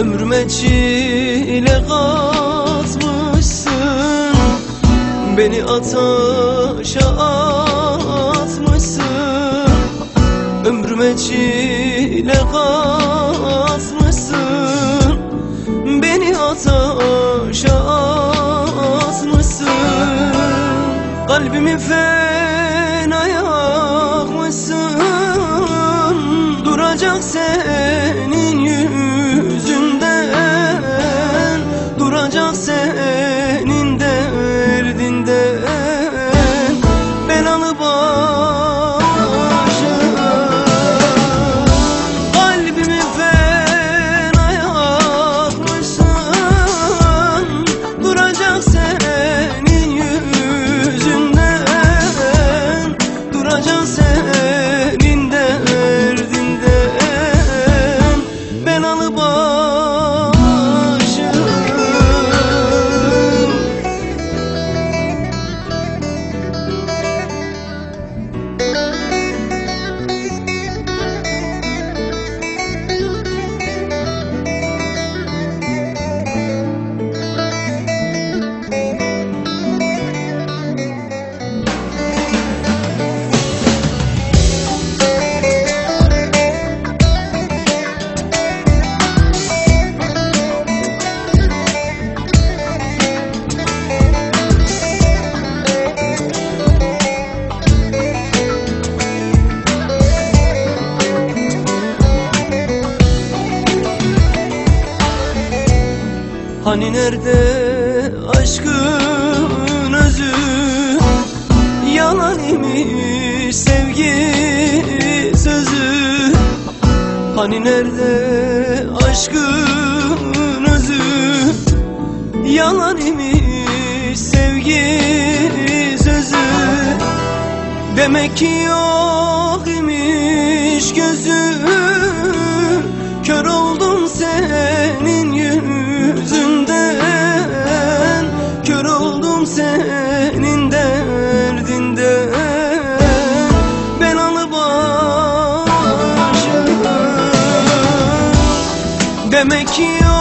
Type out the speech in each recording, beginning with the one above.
Ömrüme çile katmışsın Beni ataşa atmışsın. Ömrüme çile katmışsın Beni ataşa atmışsın. Kalbimi fena Hani nerede aşkın özü? Yalan imiş sevgi sözü. Hani nerede aşkın özü? Yalan imiş sevgi sözü. Demek ki yok imiş gözü Demek yok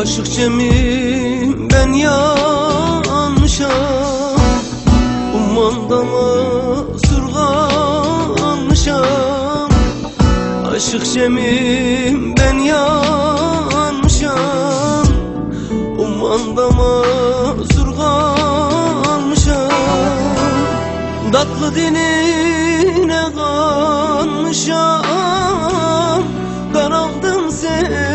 Aşık Cemil ben yanmışam Ummandan surganmışam Aşık Cemil ben yanmışam Ummandan surganmışam Tatlı diline kanmışam Daraldım sen